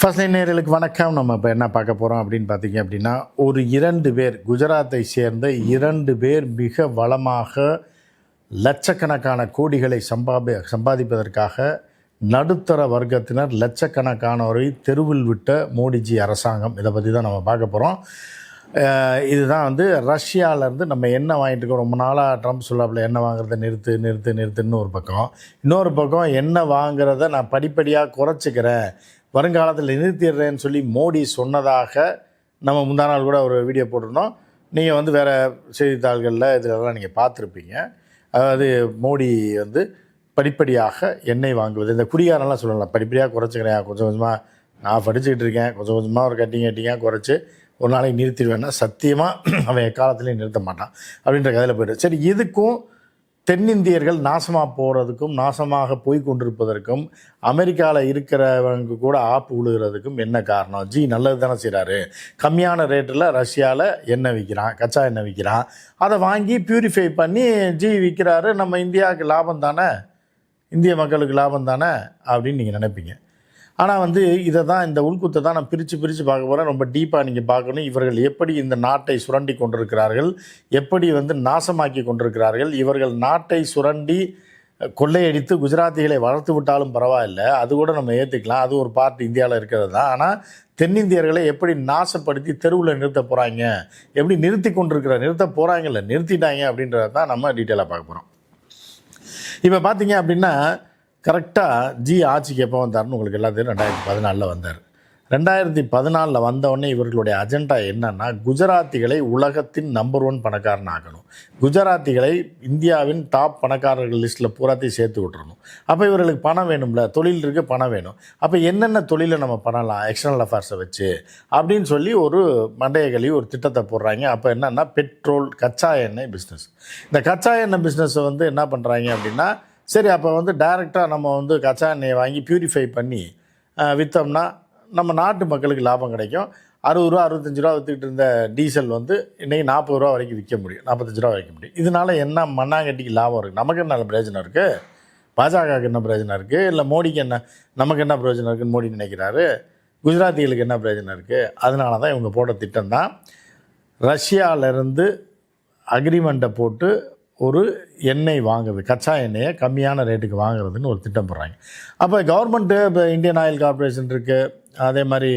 First நேர்களுக்கு வணக்கம். நம்ம இப்போ என்ன பார்க்க போகிறோம் அப்படின்னு பார்த்தீங்க அப்படின்னா ஒரு இரண்டு பேர் குஜராத்தை சேர்ந்த இரண்டு பேர் மிக வளமாக லட்சக்கணக்கான கோடிகளை சம்பாபி சம்பாதிப்பதற்காக நடுத்தர வர்க்கத்தினர் லட்சக்கணக்கானோரை தெருவில் விட்ட மோடிஜி அரசாங்கம். இதை பற்றி தான் நம்ம பார்க்க போகிறோம் இதுதான் வந்து ரஷ்யாவிலேருந்து நம்ம என்ன வாங்கிட்டு இருக்கோம். ரொம்ப நாளாக ட்ரம்ப் சொல்லாப்புல என்ன வாங்குறத நிறுத்து நிறுத்து நிறுத்துன்னு ஒரு பக்கம். இன்னொரு பக்கம் என்ன வாங்குறத நான் படிப்படியாக குறைச்சிக்கிறேன். வருங்காலத்தில் நிறுத்திடுறேன்னு சொல்லி மோடி சொன்னதாக நம்ம முந்தா நாள் கூட ஒரு வீடியோ போட்டிருந்தோம். நீங்கள் வந்து வேறு செய்தித்தாள்களில் இதிலெல்லாம் நீங்கள் பார்த்துருப்பீங்க. அதாவது மோடி வந்து படிப்படியாக எண்ணெய் வாங்குவது. இந்த குடிகாரெல்லாம் சொல்லலாம் படிப்படியாக குறைச்சிக்கிறேன். கொஞ்சம் கொஞ்சமாக நான் படிச்சுக்கிட்டு இருக்கேன். கொஞ்சம் கொஞ்சமாக ஒரு கட்டிங் கட்டிங்காக குறைச்சி ஒரு நாளைக்கு நிறுத்திடுவேன்னா சத்தியமாக அவன் எக்காலத்துலேயும் நிறுத்த மாட்டான் அப்படின்ற கதையில் போய்ட்டு சரி இதுக்கும் தென்னிந்தியர்கள் நாசமாக போகிறதுக்கும் நாசமாக போய் கொண்டிருப்பதற்கும் அமெரிக்காவில் இருக்கிறவங்க கூட ஆப்பு விழுகிறதுக்கும் என்ன காரணம்? ஜி நல்லது தானே செய்கிறாரு கம்மியான ரேட்டில் ரஷ்யாவில் எண்ணெய் விற்கிறான் கச்சா எண்ணெய் விற்கிறான் அதை வாங்கி பியூரிஃபை பண்ணி ஜி விற்கிறாரு நம்ம இந்தியாவுக்கு லாபம் தானே? இந்திய மக்களுக்கு லாபம் தானே? அப்படின்னு நீங்கள் நினைப்பீங்க. ஆனால் வந்து இதை தான் இந்த உள்குத்தை தான் நான் பிரித்து பிரித்து பார்க்க போகிறேன் ரொம்ப டீப்பாக நீங்கள் பார்க்கணும். இவர்கள் எப்படி இந்த நாட்டை சுரண்டி கொண்டிருக்கிறார்கள்? எப்படி வந்து நாசமாக்கி கொண்டிருக்கிறார்கள்? இவர்கள் நாட்டை சுரண்டி கொள்ளையடித்து குஜராத்திகளை வளர்த்து விட்டாலும் பரவாயில்ல. அது கூட நம்ம ஏற்றுக்கலாம் அது ஒரு பார்ட் இந்தியாவில் இருக்கிறது தான். ஆனால் தென்னிந்தியர்களை எப்படி நாசப்படுத்தி தெருவில் நிறுத்த போகிறாங்க எப்படி நிறுத்தி கொண்டிருக்கிற நிறுத்த போகிறாங்கல்ல நிறுத்திட்டாங்க அப்படின்றத தான் நம்ம டீட்டெயிலாக பார்க்க போகிறோம் இப்போ பார்த்தீங்க அப்படின்னா கரெக்டாக ஜி ஆட்சிக்கு எப்போ வந்தார்னு உங்களுக்கு எல்லாத்தையும் ரெண்டாயிரத்தி பதினாலில் வந்தார். ரெண்டாயிரத்தி பதினாலில் வந்தவுடனே இவர்களுடைய அஜெண்டா என்னன்னா குஜராத்திகளை உலகத்தின் நம்பர் ஒன் பணக்காரன் ஆக்கணும். குஜராத்திகளை இந்தியாவின் டாப் பணக்காரர்கள் லிஸ்ட்டில் பூராத்தையும் சேர்த்து விட்டுறணும். அப்போ இவர்களுக்கு பணம் வேணும்ல? தொழில் இருக்குது பணம் வேணும். அப்போ என்னென்ன தொழிலை நம்ம பண்ணலாம்? எக்ஸ்டர்னல் அஃபேர்ஸை வச்சு அப்படின்னு சொல்லி ஒரு மண்டையகளி ஒரு திட்டத்தை போடுறாங்க. அப்போ என்னென்னா பெட்ரோல் கச்சா எண்ணெய் பிஸ்னஸ் இந்த கச்சா எண்ணெய் பிஸ்னஸை வந்து என்ன பண்ணுறாங்க அப்படின்னா சரி அப்போ வந்து டைரெக்டாக நம்ம வந்து கச்சா எண்ணெயை வாங்கி பியூரிஃபை பண்ணி விற்றோம்னா நம்ம நாட்டு மக்களுக்கு லாபம் கிடைக்கும். அறுபது ரூபா அறுபத்தஞ்சு ரூபா விற்றுக்கிட்டு இருந்த டீசல் வந்து இன்றைக்கி நாற்பது ரூபா வரைக்கும் விற்க முடியும். நாற்பத்தஞ்சு ரூபா விற்க முடியும். இதனால் என்ன மண்ணாங்கட்டிக்கு லாபம் இருக்குது நமக்கு என்ன பிரயோஜனம் இருக்குது பாஜகவுக்கு என்ன பிரயோஜனம் இருக்குது இல்லை மோடிக்கு என்ன நமக்கு என்ன பிரயோஜனம் இருக்குன்னு மோடி நினைக்கிறாரு? குஜராத்திகளுக்கு என்ன பிரயோஜனம் இருக்குது அதனால தான் இவங்க போட்ட திட்டம் தான். ரஷ்யாவிலேருந்து அக்ரிமெண்ட்டை போட்டு ஒரு எண்ணெய் வாங்குறது கச்சா எண்ணெயை கம்மியான ரேட்டுக்கு வாங்குறதுன்னு ஒரு திட்டம் போடுறாங்க. அப்போ கவர்மெண்ட்டு இப்போ இந்தியன் ஆயில் கார்ப்பரேஷன் இருக்குது அதே மாதிரி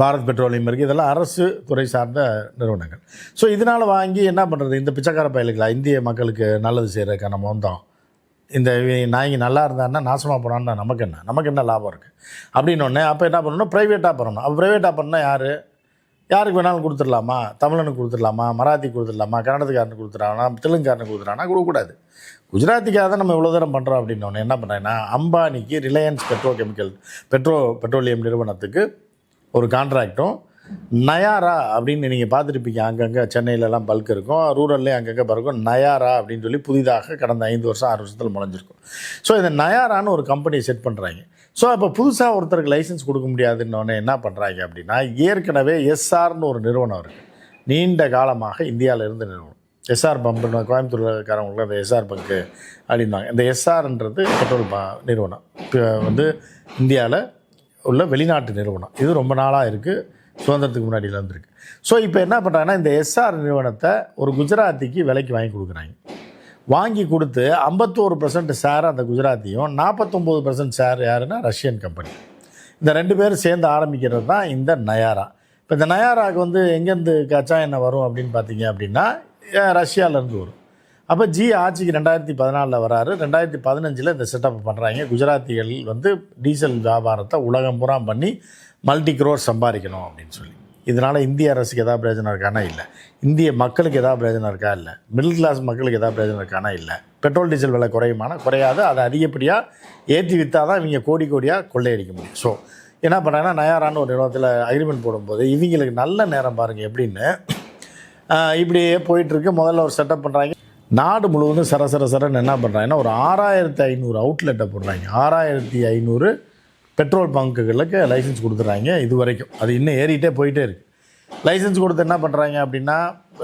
பாரத் பெட்ரோலியம் இருக்குது இதெல்லாம் அரசு துறை சார்ந்த நிறுவனங்கள். ஸோ இதனால் வாங்கி என்ன பண்ணுறது இந்த பிச்சைக்கார பயலுங்களா இந்திய மக்களுக்கு நல்லது செய்கிறதுக்கான நம்ம வந்தோம் இந்த இவன் நல்லா இருந்தான்னா நாசமாக போனான்னா நமக்கு என்ன? நமக்கு என்ன லாபம் இருக்குது அப்படின்னொடனே அப்போ என்ன பண்ணணும்? ப்ரைவேட்டாக பண்ணணும். அப்போ ப்ரைவேட்டாக பண்ணால் யார்? யாருக்கு வேணாலும் கொடுத்துடலாமா? தமிழனுக்கு கொடுத்துடலாமா? மராத்தி கொடுத்துடலாமா? கன்னடத்துக்காரனுக்கு கொடுத்துடலாமா? தெலுங்குக்காரனுக்கு கொடுத்துடலாம்னா கொடுக்கக்கூடாது குஜராத்திக்காக தான் நம்ம இவ்வளோ தூரம் பண்ணுறோம் அப்படின்னோடனே என்ன பண்ணுறேன்னா அம்பானிக்கு Reliance petro chemical petro petroleum நிறுவனத்துக்கு ஒரு கான்ட்ராக்டும் நயாரா அப்படின்னு நீங்கள் பார்த்துருப்பீங்க. அங்கங்கே சென்னையிலலாம் பல்க் இருக்கும். ரூரல்லையும் அங்கங்கே பறக்கும் நயாரா அப்படின்னு சொல்லி புதிதாக கடந்த ஐந்து வருஷம் ஆறு வருஷத்தில் முளைஞ்சிருக்கும். ஸோ இந்த நயாரான்னு ஒரு கம்பெனியை செட் பண்ணுறாங்க ஸோ அப்போ புதுசாக ஒருத்தருக்கு லைசன்ஸ் கொடுக்க முடியாதுன்னொடனே என்ன பண்ணுறாங்க அப்படின்னா ஏற்கனவே எஸ்ஆர்னு ஒரு நிறுவனம் இருக்குது நீண்ட காலமாக இந்தியாவில் இருந்த நிறுவனம். எஸ்ஆர் பம்புன்னு கோயம்புத்தூர்காரவங்களுக்கு அந்த எஸ்ஆர் பங்கு அப்படின்னாங்க இந்த எஸ்ஆர்ன்றது பெட்ரோல் ப நிறுவனம். இப்போ வந்து இந்தியாவில் உள்ள வெளிநாட்டு நிறுவனம். இது ரொம்ப நாளாக இருக்குது சுதந்திரத்துக்கு முன்னாடியில் இருந்திருக்கு. ஸோ இப்போ என்ன பண்ணுறாங்கன்னா இந்த எஸ்ஆர் நிறுவனத்தை ஒரு குஜராத்திக்கு விலைக்கு வாங்கி கொடுக்குறாங்க. வாங்கி கொடுத்து ஐம்பத்தோரு பர்சன்ட் ஷேர் அந்த குஜராத்தியும் நாற்பத்தொம்போது பர்சன்ட் ஷேர் யாருன்னா ரஷ்யன் கம்பெனி இந்த ரெண்டு பேரும் சேர்ந்து ஆரம்பிக்கிறது தான் இந்த நயாரா. இப்போ இந்த நயாராவுக்கு வந்து எங்கேருந்து கச்சா எண்ணெய் வரும் அப்படின்னு பார்த்தீங்க அப்படின்னா ரஷ்யாவிலேருந்து வரும். அப்போ ஜி ஆட்சிக்கு ரெண்டாயிரத்தி பதினாலில் வராரு. ரெண்டாயிரத்தி பதினஞ்சில் இந்த செட்டப் பண்ணுறாங்க குஜராத்திகள் வந்து டீசல் வியாபாரத்தை உலகம் பூரா பண்ணி மல்டி க்ரோர் சம்பாதிக்கணும் அப்படின்னு சொல்லி. இதனால் இந்திய அரசுக்கு எதாவது பிரயோஜனம் இருக்கானா? இல்லை. இந்திய மக்களுக்கு எதாவது பிரயோஜனம் இருக்கா? இல்லை. மிடில் கிளாஸ் மக்களுக்கு எதாவது பிரயோஜனம் இருக்கானா? இல்லை. பெட்ரோல் டீசல் விலை குறையுமானா? குறையாது. அதை அதிகப்படியாக ஏற்றி விற்றா தான் இவங்க கோடி கோடியாக கொள்ளையடிக்க முடியும். ஸோ என்ன பண்ணுறாங்கன்னா நயாரான்னு ஒரு நிறுவனத்தில் அக்ரிமெண்ட் போடும்போது இவங்களுக்கு நல்ல நேரம் பாருங்கள் எப்படின்னு இப்படியே போயிட்டுருக்கு. முதல்ல ஒரு செட்டப் பண்ணுறாங்க நாடு முழுவதும் சர சர சரன்னு என்ன பண்ணுறாங்கன்னா ஒரு ஆறாயிரத்தி ஐநூறு அவுட்லெட்டை போடுறாங்க. ஆறாயிரத்தி ஐநூறு பெட்ரோல் பங்குகளுக்கு லைசன்ஸ் கொடுத்துட்றாங்க இது வரைக்கும் அது இன்னும் ஏறிட்டே போயிட்டே இருக்குது லைசன்ஸ் கொடுத்து என்ன பண்ணுறாங்க அப்படின்னா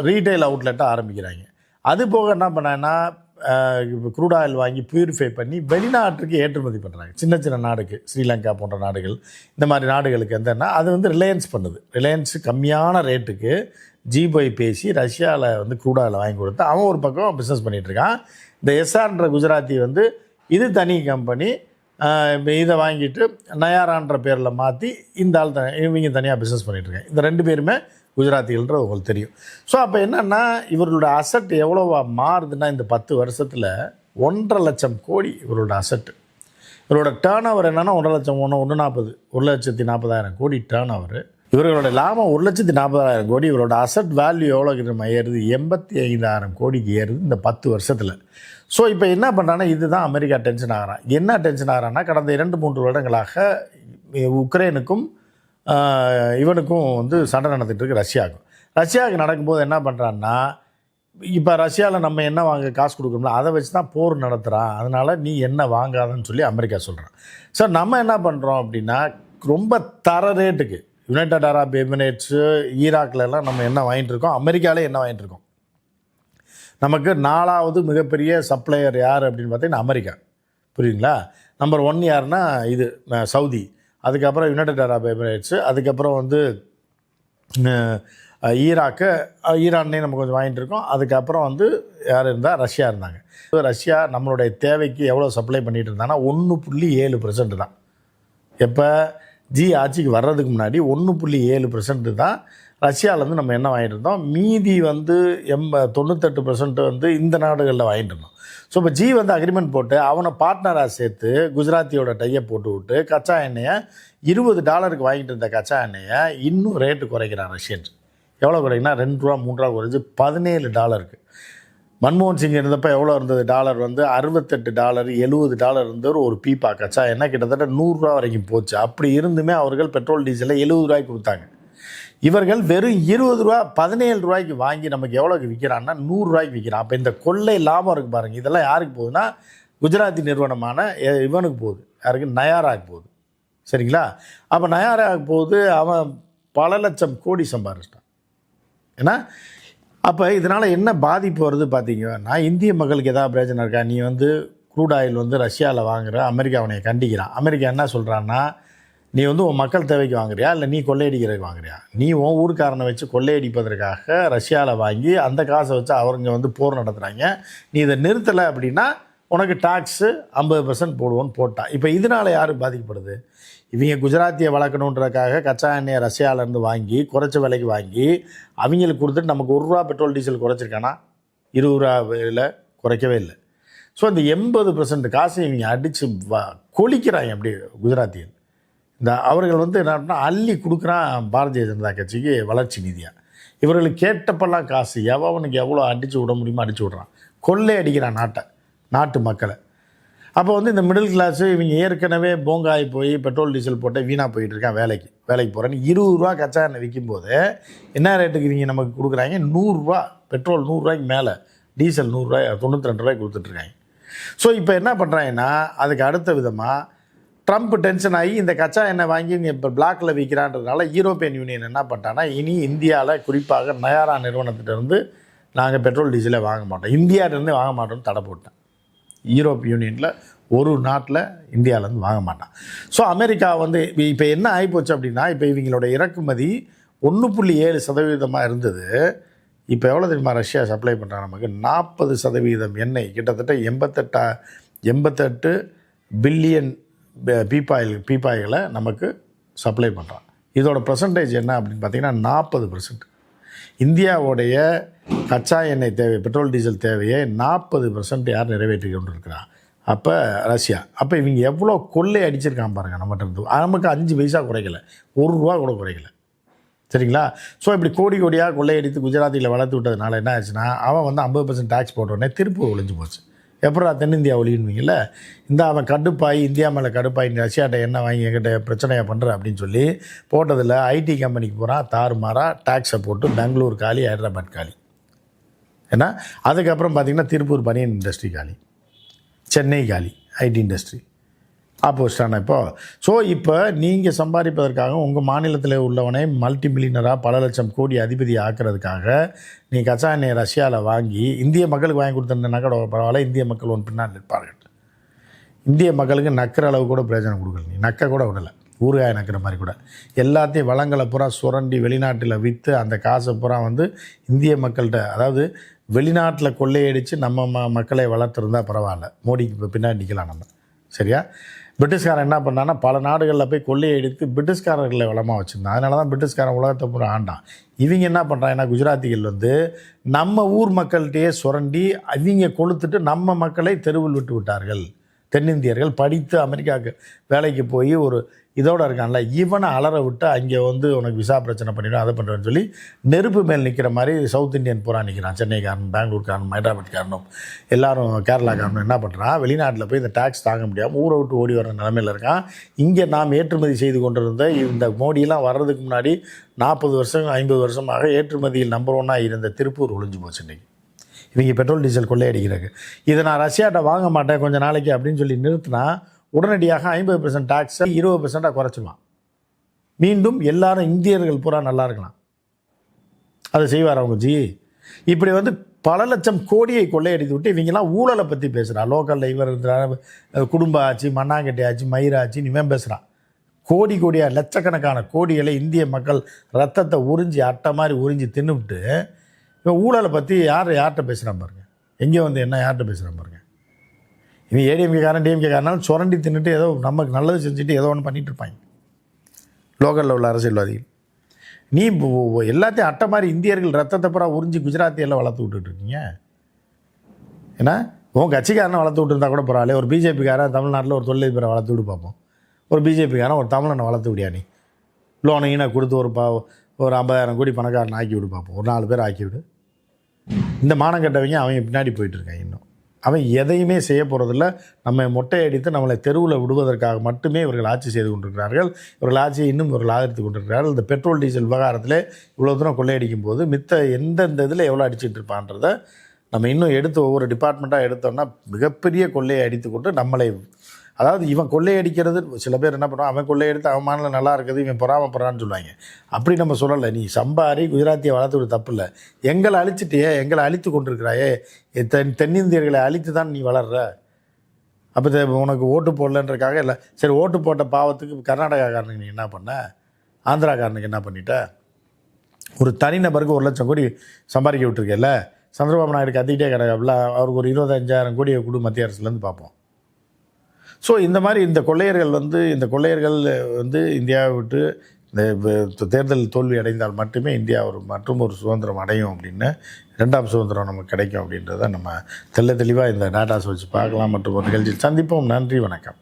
ரீட்டைல் அவுட்லெட்டை ஆரம்பிக்கிறாங்க. அது போக என்ன பண்ணாங்கன்னா இப்போ க்ரூட் ஆயில் வாங்கி பியூரிஃபை பண்ணி வெளிநாட்டுக்கு ஏற்றுமதி பண்ணுறாங்க சின்ன சின்ன நாடுக்கு ஸ்ரீலங்கா போன்ற நாடுகள் இந்த மாதிரி நாடுகளுக்கு எந்தன்னா அது வந்து ரிலையன்ஸ் பண்ணுது. ரிலையன்ஸ் கம்மியான ரேட்டுக்கு ஜிபோய் பேசி ரஷ்யாவில் வந்து க்ரூட் ஆயில் வாங்கி கொடுத்து அவன் ஒரு பக்கம் பிஸ்னஸ் பண்ணிகிட்ருக்கான் இந்த எஸ்ஆர்ன்ற குஜராத்தி வந்து இது தனி கம்பெனி இதை வாங்கிட்டு நயாரான்ற பேரில் மாற்றி இந்த ஆள் த இவங்க தனியாக பிஸ்னஸ் பண்ணிகிட்ருக்கேன் இந்த ரெண்டு பேருமே குஜராத்திகள்ன்றது உங்களுக்கு தெரியும். ஸோ அப்போ என்னென்னா இவர்களோட அசட் எவ்வளோவா மாறுதுன்னா இந்த பத்து வருஷத்தில் ஒன்றரை லட்சம் கோடி இவரோட அசட்டு இவரோட டேர்ன் ஓவர் என்னென்னா ஒன்றரை லட்சம் ஒன்று ஒன்று நாற்பது ஒரு லட்சத்தி நாற்பதாயிரம் கோடி டேர்ன் ஓவரு இவர்களோட லாபம் ஒரு லட்சத்தி நாற்பதாயிரம் கோடி இவரோட அசட் வேல்யூ எவ்வளோ நம்ம ஏறுது. எண்பத்தி ஐந்தாயிரம் கோடிக்கு ஏறுது இந்த பத்து வருஷத்தில். ஸோ இப்போ என்ன பண்ணுறான்னா இதுதான் அமெரிக்கா டென்ஷன் ஆகிறான். என்ன டென்ஷன் ஆகிறான்னா கடந்த இரண்டு மூன்று வருடங்களாக உக்ரைனுக்கும் இவனுக்கும் வந்து சண்டை நடந்துகிட்டு இருக்கு ரஷ்யாவுக்கும். ரஷ்யாவுக்கு நடக்கும்போது என்ன பண்ணுறான்னா இப்போ ரஷ்யாவில் நம்ம என்ன வாங்க காசு கொடுக்குறோம்ல அதை வச்சு தான் போர் நடத்துகிறான் அதனால் நீ என்ன வாங்காதன்னு சொல்லி அமெரிக்கா சொல்கிறான் ஸோ நம்ம என்ன பண்ணுறோம் அப்படின்னா ரொம்ப தர ரேட்டுக்கு யுனைடட் அரப் எமிரேட்ஸு ஈராக்ல நம்ம என்ன வாங்கிட்டு இருக்கோம் அமெரிக்காவிலே என்ன வாங்கிட்டு இருக்கோம் நமக்கு நாலாவது மிகப்பெரிய சப்ளையர் யார் அப்படின்னு பார்த்தீங்கன்னா அமெரிக்கா. புரியுங்களா நம்பர் ஒன் யாருன்னா இது சவுதி. அதுக்கப்புறம் யுனைடெட் அரப் எமிரேட்ஸு அதுக்கப்புறம் வந்து ஈராக்கு அஹ், ஈரான்லேயே நம்ம கொஞ்சம் வாங்கிட்டு இருக்கோம் அதுக்கப்புறம் வந்து யார் இருந்தால் ரஷ்யா இருந்தாங்க. ரஷ்யா நம்மளுடைய தேவைக்கு எவ்வளோ சப்ளை பண்ணிகிட்டு இருந்தாங்கன்னா ஒன்று புள்ளி ஏழு பர்சன்ட் தான். எப்போ? ஜி ஆட்சிக்கு வர்றதுக்கு முன்னாடி ஒன்று புள்ளி ஏழு பர்சன்ட் தான் ரஷ்யாவிலேருந்து நம்ம என்ன வாங்கிட்டு இருந்தோம்? மீதி வந்து எம்ப தொண்ணூத்தெட்டு பர்சன்ட் வந்து இந்த நாடுகளில் வாங்கிட்டு இருந்தோம். ஸோ இப்போ ஜி வந்து அக்ரிமெண்ட் போட்டு அவனை பார்ட்னராக சேர்த்து குஜராத்தியோட டையை போட்டு விட்டு கச்சா எண்ணெயை இருபது டாலருக்கு வாங்கிட்டு இருந்த கச்சா எண்ணெயை இன்னும் ரேட்டு குறைக்கிறான் ரஷ்யன். எவ்வளோ குறைக்குன்னா ரெண்டு ரூபா மூணு ரூபா குறைஞ்சி பதினேழு டாலருக்கு. மன்மோகன் சிங் இருந்தப்போ எவ்வளோ இருந்தது டாலர் வந்து அறுபத்தெட்டு டாலர் எழுபது டாலர் இருந்தவர் ஒரு பீப்பா கச்சா என்ன கிட்டத்தட்ட நூறுரூவா வரைக்கும் போச்சு. அப்படி இருந்துமே அவர்கள் பெட்ரோல் டீசலை எழுபது ரூபாய்க்கு கொடுத்தாங்க. இவர்கள் வெறும் இருபது ரூபா பதினேழு ரூபாய்க்கு வாங்கி நமக்கு எவ்வளோக்கு விற்கிறான்னா நூறுரூவாய்க்கு விற்கிறான் அப்போ இந்த கொள்ளை லாபம் இருக்குது பாருங்கள் இதெல்லாம் யாருக்கு போகுதுன்னா குஜராத்தி நிறுவனமான இவனுக்கு போகுது. யாருக்கு? நயாராக்கு போகுது. சரிங்களா? அப்போ நயாராக்கு போகுது அவன் பல லட்சம் கோடி சம்பாரிச்சிட்டான். ஏன்னா அப்போ இதனால் என்ன பாதிப்பு வருது பார்த்தீங்கன்னா இந்திய மக்களுக்கு எதாவது பிரச்சனை இருக்கா? நீ வந்து க்ரூட் ஆயில் வந்து ரஷ்யாவில் வாங்குற அமெரிக்கா அவனை கண்டிக்கிறான். அமெரிக்கா என்ன சொல்கிறான்னா நீ வந்து உன் மக்கள் தேவைக்கு வாங்குறியா? இல்லை நீ கொள்ளையடிக்கிறதுக்கு வாங்குறியா? நீ உன் ஊருக்காரனை வச்சு கொள்ளையடிப்பதற்காக ரஷ்யாவில் வாங்கி அந்த காசை வச்சு அவங்க வந்து போர் நடத்துகிறாங்க நீ இதை நிறுத்தலை அப்படின்னா உனக்கு டாக்ஸு ஐம்பது பர்சன்ட் போடுவோன்னு போட்டான். இப்போ இதனால் யார் பாதிக்கப்படுது? இவங்க குஜராத்தியை வளர்க்கணுன்றதுக்காக கச்சா எண்ணெயை ரஷ்யாவிலேருந்து வாங்கி குறைச்ச விலைக்கு வாங்கி அவங்களுக்கு கொடுத்துட்டு நமக்கு ஒரு ரூபா பெட்ரோல் டீசல் குறைச்சிருக்கானா? இருபது ரூபா விலை குறைக்கவே இல்லை. ஸோ இந்த எண்பது பர்சன்ட் காசு இவங்க அடித்து வ கொளிக்கிறாங்க அப்படி குஜராத்தியில் இந்த அவர்கள் வந்து என்ன அள்ளி கொடுக்குறான் பாரதிய ஜனதா கட்சிக்கு வளர்ச்சி நிதியாக இவர்களுக்கு கேட்டப்பெல்லாம் காசு எவனுக்கு எவ்வளோ அடித்து விட முடியுமோ அடித்து விட்றான். கொள்ளை அடிக்கிறான் நாட்டை நாட்டு மக்களை. அப்போ வந்து இந்த மிடில் கிளாஸு இவங்க ஏற்கனவே போங்காய் போய் பெட்ரோல் டீசல் போட்டு வீணாக போயிட்டு இருக்கான் வேலைக்கு. வேலைக்கு போகிறேன்னு இருபது ரூபா கச்சா எண்ணெய் விற்கும்போது என்ன ரேட்டுக்கு இவங்க நமக்கு கொடுக்குறாங்க? நூறுரூவா பெட்ரோல் நூறுரூவாய்க்கு மேலே டீசல் நூறுரூவாய் தொண்ணூற்றி ரெண்டு ரூபாய்க்கு கொடுத்துட்ருக்காங்க ஸோ இப்போ என்ன பண்ணுறாங்கன்னா அதுக்கு அடுத்த விதமாக ட்ரம்ப் டென்ஷன் ஆகி இந்த கச்சா எண்ணெய் வாங்கி இங்கே இப்போ பிளாக்ல விற்கிறான்றதுனால யூரோப்பியன் யூனியன் என்ன பண்ணிட்டான்னா இனி இந்தியாவில் குறிப்பாக நயாரா நிறுவனத்திட்டருந்து நாங்கள் பெட்ரோல் டீசலே வாங்க மாட்டோம். இந்தியாவிலேருந்து வாங்க மாட்டோம்னு தடை போட்டேன் யூரோப் யூனியனில் ஒரு நாட்டில் இந்தியாவிலேருந்து வாங்க மாட்டான். ஸோ அமெரிக்கா வந்து இப்போ என்ன ஆகிப்போச்சு அப்படின்னா இப்போ இவங்களோட இறக்குமதி ஒன்று புள்ளி ஏழு சதவீதமாக இருந்தது. இப்போ எவ்வளோ தெரியுமா ரஷ்யா சப்ளை பண்ணுறாங்க நமக்கு? நாற்பது சதவீதம் எண்ணெய். கிட்டத்தட்ட எண்பத்தெட்டா எண்பத்தெட்டு பில்லியன் பீப்பாயில் பீப்பாய்களை நமக்கு சப்ளை பண்ணுறான் இதோட பர்சன்டேஜ் என்ன அப்படின்னு பார்த்தீங்கன்னா நாற்பது பர்சன்ட் இந்தியாவுடைய கச்சா எண்ணெய் தேவை பெட்ரோல் டீசல் தேவையை நாற்பது பர்சன்ட் யார் நிறைவேற்றி இருக்கிறான் அப்போ ரஷ்யா. அப்போ இவங்க எவ்வளோ கொள்ளை அடிச்சிருக்கான் பாருங்கள் நம்மகிட்ட இருந்து. நமக்கு அஞ்சு பைசா குறைக்கல. ஒரு ரூபா கூட குறைக்கல. சரிங்களா? ஸோ இப்படி கோடி கோடியாக கொள்ளையடித்து குஜராத்தியில் வளர்த்து விட்டதுனால என்ன ஆச்சுன்னா அவன் வந்து ஐம்பது பர்சன்ட் டேக்ஸ் போட்டோடனே திருப்பூர் ஒளிஞ்சு போச்சு. எப்படா தென்னிந்தியா ஒளியுன்வீங்கல்ல? இந்த அவன் கடுப்பாய் இந்தியா மேலே கடுப்பாய் நீ ரஷ்யாட்ட என்ன வாங்கி என்கிட்ட பிரச்சனையாக பண்ணுற அப்படின்னு சொல்லி போட்டதில் ஐடி கம்பெனிக்கு போகிறான் தாறுமாறாக டேக்ஸை போட்டு பெங்களூர் காலி ஹைதராபாத் காலி. ஏன்னா அதுக்கப்புறம் பார்த்திங்கன்னா திருப்பூர் பனியன் இண்டஸ்ட்ரி காலி. சென்னை காலி ஐடி இண்டஸ்ட்ரி ஆப்போசிட்டான இப்போ. ஸோ இப்போ நீங்கள் சம்பாதிப்பதற்காக உங்கள் மாநிலத்தில் உள்ளவனை மல்டி மில்லியனராக பல லட்சம் கோடி அதிபதி ஆக்கிறதுக்காக நீ கச்சா எண்ணெய் ரஷ்யாவில் வாங்கி இந்திய மக்களுக்கு வாங்கி கொடுத்துருந்தனா கூட பரவாயில்ல இந்திய மக்கள் ஒன்று பின்னால் நிற்பார்கள். இந்திய மக்களுக்கு நக்கிற அளவு கூட பிரயோஜனம் கொடுக்கல நீ. நக்க கூட விடலை. ஊறுகாய் நக்கிற மாதிரி கூட. எல்லாத்தையும் வளங்களை பூரா சுரண்டி வெளிநாட்டில் விற்று அந்த காசை பூரா வந்து இந்திய மக்கள்கிட்ட அதாவது வெளிநாட்டில் கொள்ளையடித்து நம்ம ம மக்களை வளர்த்துருந்தா பரவாயில்ல. மோடிக்கு இப்போ பின்னாடி நிற்கலாம் நம்ம. சரியா? பிரிட்டிஷ்காரன் என்ன பண்ணான்னா பல நாடுகளில் போய் கொள்ளையை எடுத்து பிரிட்டிஷ்காரர்களை வளமாக வச்சுருந்தான். அதனால தான் பிரிட்டிஷ்காரன் உலகத்தை பூரா ஆண்டான். இவங்க என்ன பண்ணுறாங்கன்னா குஜராத்திகள் வந்து நம்ம ஊர் மக்கள்கிட்டயே சுரண்டி அவங்க கொளுத்துட்டு நம்ம மக்களை தெருவில் விட்டு விட்டார்கள். தென்னிந்தியர்கள் படித்து அமெரிக்காவுக்கு வேலைக்கு போய் ஒரு இதோட இருக்கான்ல இவனை அலற விட்டு அங்கே வந்து உனக்கு விசா பிரச்சனை பண்ணிடும் அதை பண்ணுறேன்னு சொல்லி நெருப்பு மேல் நிற்கிற மாதிரி சவுத் இந்தியன் பூரா நிற்கிறான் சென்னைக்காரன் பெங்களூர்காரன் ஹைதராபாத்காரனும் எல்லாரும் கேரளாக்காரனும் என்ன பண்ணுறான் வெளிநாட்டில் போய் இந்த டேக்ஸ் தாங்க முடியாமல் ஊரை விட்டு ஓடி வர நிலமையில் இருக்கான். இங்கே நாம் ஏற்றுமதி செய்து கொண்டிருந்த இந்த மோடியெல்லாம் வர்றதுக்கு முன்னாடி நாற்பது வருஷம் ஐம்பது வருஷமாக ஏற்றுமதியில் நம்பர் ஒன்னாக இருந்த திருப்பூர் ஒழிஞ்சு போச்சு இன்றைக்கி இவங்க பெட்ரோல் டீசல் கொள்ளையடிக்கிறாங்க இதை நான் ரஷ்யாட்ட வாங்க மாட்டேன் கொஞ்சம் நாளைக்கு அப்படின்னு சொல்லி நிறுத்தினா உடனடியாக ஐம்பது பெர்சன்ட் டேக்ஸை இருபது பெர்சென்ட்டாக குறைச்சிடுவான் மீண்டும் எல்லாரும் இந்தியர்கள் பூரா நல்லா இருக்கலாம். அதை செய்வார் அவங்க ஜி இப்படி வந்து பல லட்சம் கோடியை கொள்ளையடித்து விட்டு இவங்கெல்லாம் ஊழலை பற்றி பேசுகிறான் லோக்கலில் இவர் இருக்கிறார், குடும்ப ஆட்சி மண்ணாங்கட்டி ஆட்சி மயிராட்சி இவன் பேசுகிறான் கோடி கோடியாக லட்சக்கணக்கான கோடிகளை இந்திய மக்கள் ரத்தத்தை உறிஞ்சி அட்டை மாதிரி உறிஞ்சி தின்னுவிட்டு இவன் ஊழலை பற்றி யார் யார்கிட்ட பேசுகிறான் பாருங்க. எங்கே வந்து என்ன யார்கிட்ட பேசுகிறான் பாருங்க. இவன் ஏடிஎம்கேக்காரன் டிஎம்கேக்காரனாலும் சுரண்டி தின்னுட்டு ஏதோ நமக்கு நல்லது செஞ்சுட்டு ஏதோ ஒன்று பண்ணிட்டு இருப்பாங்க. லோக்கலில் உள்ள அரசியல்வாதிகள். நீ எல்லாத்தையும் அட்டை மாதிரி இந்தியர்கள் ரத்தத்தை பூரா உறிஞ்சி குஜராத்தியெல்லாம் வளர்த்து விட்டுட்டு இருக்கீங்க. ஏன்னா உன் கட்சிக்காரனை வளர்த்து விட்டுருந்தா கூட பரவாயில்ல. ஒரு பிஜேபிக்காரன் தமிழ்நாட்டில் ஒரு தொழிலதிபரை வளர்த்து விட்டு பார்ப்போம் ஒரு பிஜேபிக்காரன் ஒரு தமிழனை வளர்த்து விடியா நீ? ஈனை கொடுத்து ஒரு பா ஒரு ஐம்பதாயிரம் கோடி பணக்காரன் ஆக்கி விடு பார்ப்போம் ஒரு நாலு பேர் ஆக்கி விடு. இந்த மானம் கட்டவங்க அவங்க பின்னாடி போயிட்டுருக்காங்க இன்னும். அவன் எதையுமே செய்ய போகிறதில்ல நம்ம மொட்டையடித்து நம்மளை தெருவில் விடுவதற்காக மட்டுமே இவர்கள் ஆட்சி செய்து கொண்டிருக்கிறார்கள். இவர்கள் ஆட்சியை இன்னும் இவர்கள் ஆதரித்து கொண்டிருக்கிறார்கள். இந்த பெட்ரோல் டீசல் விவகாரத்தில் இவ்வளோ தூரம் கொள்ளையடிக்கும் போது மித்த எந்தெந்த இதில் எவ்வளோ அடிச்சிட்டு இருப்பான்றதை நம்ம இன்னும் எடுத்து ஒவ்வொரு டிபார்ட்மெண்ட்டாக எடுத்தோம்னா மிகப்பெரிய கொள்ளையை அடித்து கொண்டு நம்மளை அதாவது இவன் கொள்ளையடிக்கிறது சில பேர் என்ன பண்ணுவான் அவன் கொள்ளையடித்து அவன் மாநிலம் நல்லா இருக்குது இவன் பொறாமப்படுறான்னு சொல்லுவாங்க. அப்படி நம்ம சொல்லலை நீ சம்பாரி குஜராத்தியை வளர்த்து தப்பு இல்லை எங்களை அழிச்சிட்டியே எங்களை அழித்து கொண்டிருக்கிறாயே தென் தென்னிந்தியர்களை அழித்து தான் நீ வளர்ற. அப்போ உனக்கு ஓட்டு போடலன்றக்காக இல்லை சரி ஓட்டு போட்ட பாவத்துக்கு கர்நாடகாக்காரனுக்கு நீ என்ன பண்ண? ஆந்திராக்காரனுக்கு என்ன பண்ணிட்ட? ஒரு தனிநபருக்கு ஒரு லட்சம் கோடி சம்பாதிக்க விட்டுருக்கேல்ல? சந்திரபாபு நாயுடு கத்திக்கிட்டே கிடக்காப்புல அவருக்கு ஒரு இருபத்தஞ்சாயிரம் கோடியை கொடு மத்திய அரசுலேருந்து பார்ப்போம் ஸோ இந்த மாதிரி இந்த கொள்ளையர்கள் வந்து இந்த கொள்ளையர்கள் வந்து இந்தியாவை விட்டு இந்த தேர்தல் தோல்வி அடைந்தால் மட்டுமே இந்தியா ஒரு மற்றும் ஒரு சுதந்திரம் அடையும் அப்படின்னு ரெண்டாம் சுதந்திரம் நமக்கு கிடைக்கும் அப்படின்றத நம்ம தெள்ள தெளிவாக இந்த டேட்டாஸ் வச்சு பார்க்கலாம். மற்றும் ஒரு நிகழ்ச்சியில் சந்திப்போம். நன்றி. வணக்கம்.